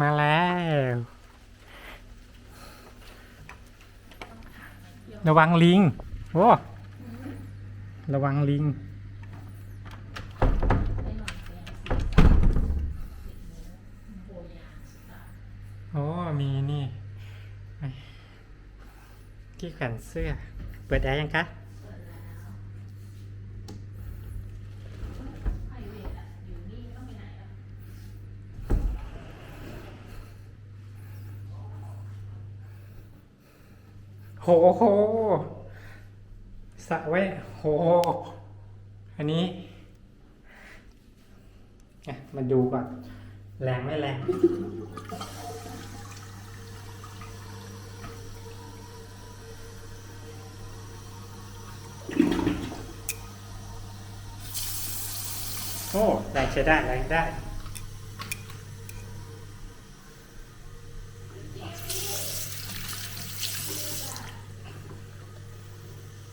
มาแล้ว ระวังลิง โอ้ ระวังลิง โอ้ มีนี่ ที่แขวนเสื้อ เปิดแอร์ยังคะ โหโหสระไว้ โห อันนี้มาดูก่อน แรงไม่แรงโอ้แรงใช้ได้แรงได้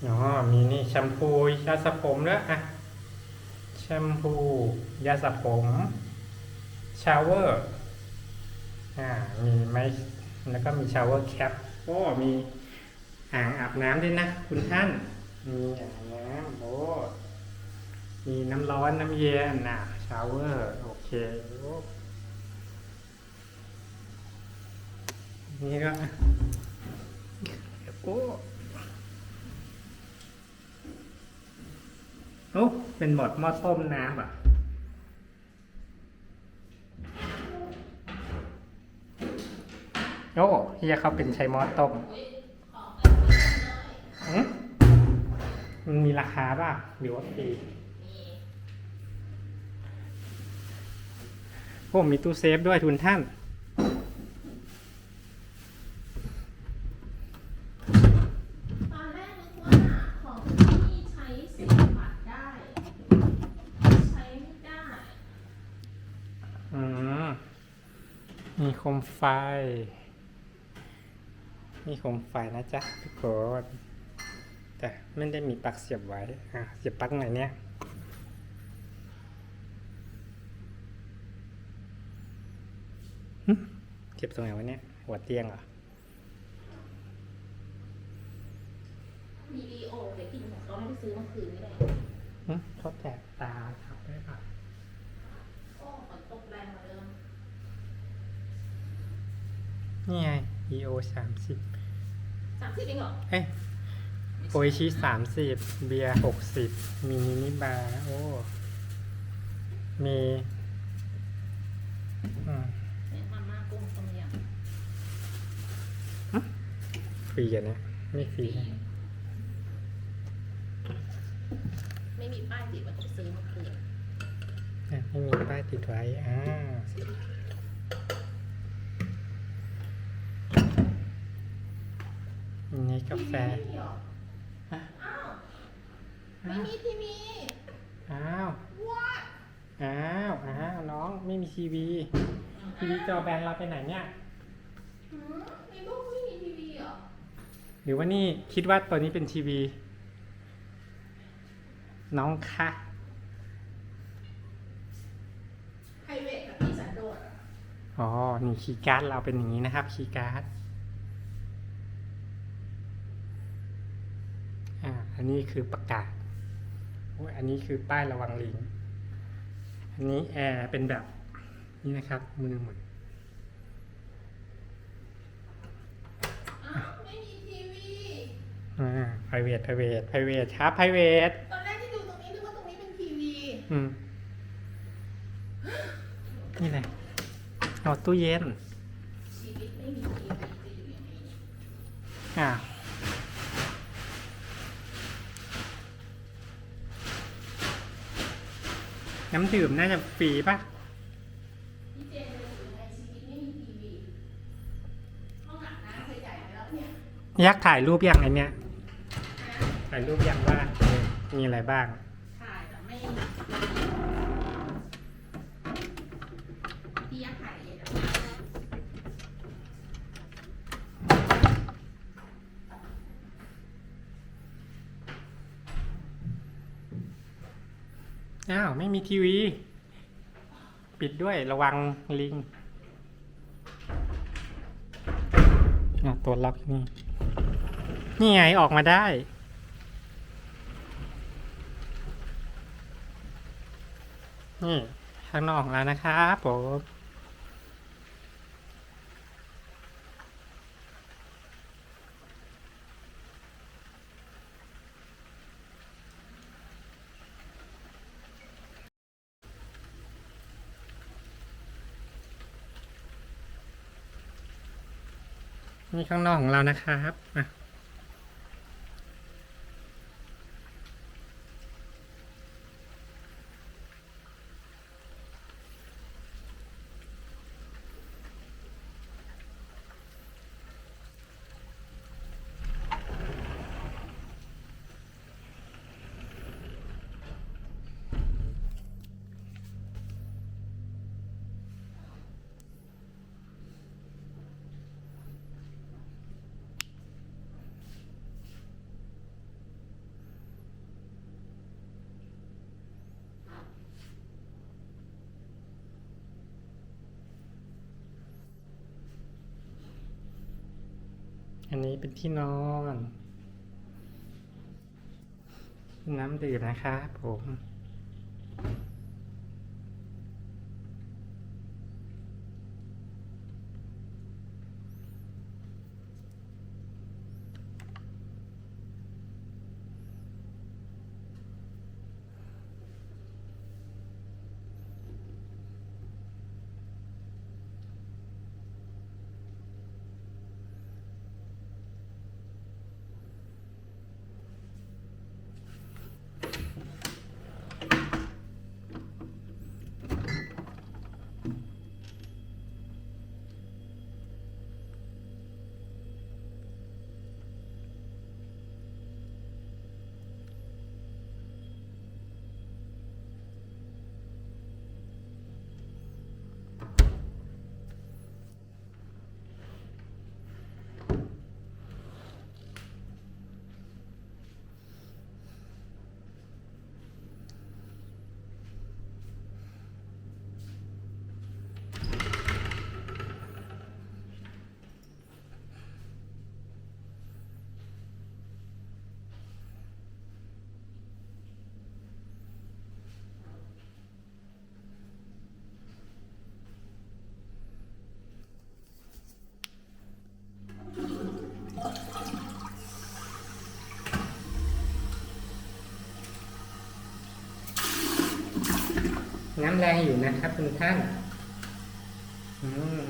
อ๋อมีนี่แชมพูยาสระผมด้วอะแชมพู ยาสระผมชาวเวอร์อ่ามีไม้แล้วก็มีชาวเวอร์แคปโอ้มีอ่างอาบน้ำด้วยนะคุณท่าน มีอ่างน้ำโอ้มีน้ำร้อนน้ำเย็นนะชาวเวอร์โอเคโอ้นี่ก็โอ้ โอ้เป็นหมดหม้อต้มน้ำอะโอ้เฮียเขาเป็นใช้หม้อต้มอืมมันมีราคาป่ะหรือว่าฟรีโอ้มีตู้เซฟด้วยทุนท่าน ตอนแรกนึกว่าของที่ใช้เสียบบัตรได้ ใช้ไม่ได้ อืม มีโคมไฟ มีโคมไฟนะจ๊ะทุกคน แต่ไม่ได้มีปลั๊กเสียบไว้ อะ เสียบปลั๊กไหนเนี่ยหึเสียบตรงไหนวะเนี่ย หัวเตียงเหรอมีดีโอเด็กกินของเขาไม่ได้ซื้อเมื่อคืนนี่แหละหึเขาแตกตาทับได้ปะ โอ้ฝนตกแรงกว่าเดิม นี่ไง EO สามสิบสามสิบเองเหรอ เอ้ยโออิชิสามสิบเบียร์หกสิบมีมินิบาร์โอ้ มีอืมเนี่ยมาม่ากุ้งต้มยฟรีกันนะไม่ฟรีนะำไม่มีป้ายติดว่าต้องซื้อเมื่อคืนอะไม่มีป้ายติดไว้อ่าอันนี้ กาแฟทีวีไม่มีเหรอฮะอ้าวไม่มีทีวี อ้าวว้าอ้าว อ้าว น้องไม่มีทีวี ทีวีจอแบนเราไปไหนเนี่ยหือในลูกไม่มีทีวีเหรอ หรือว่านี่คิดว่าตัวนี้เป็นทีวี น้องคะไฮเวทกับพี่สันโดษอะอ๋อ นี่คีย์การ์ดเราเป็นอย่างนี้นะครับ คีย์การ์ด อ่า อั นนี้คือประกาศโอ้ยอันนี้คือป้ายระวังลิง อันนี้แอร์เป็นแบบนี้นะครับ มือหมุนอ้าวไม่มีทีวีอ่า private private private ครับ private ตอนแรกที่ดูตรงนี้นึกว่าตรงนี้เป็นทีวี อืม นี่แหละเอาตู้เย็นชีวิตไม่มีทีวีจะอยู่ยังไงเนี่ยอ่า น้ำดื่มน่าจะฟรีป่ะยักถ่ายรูปยังไงเนี่ย ถ่ายรูปยังว่ามีอะไรบ้าง อ้าว ไม่มีทีวี ปิดด้วยระวังลิงตัวล็อกนี่ นี่ไงออกมาได้ นี่ ข้างนอกแล้วนะครับผม นี่ข้างนอกของเรานะครับอะ อันนี้เป็นที่นอน น้ำดื่มนะครับผม น้ำแรงอยู่นะครับ คุณท่าน อืม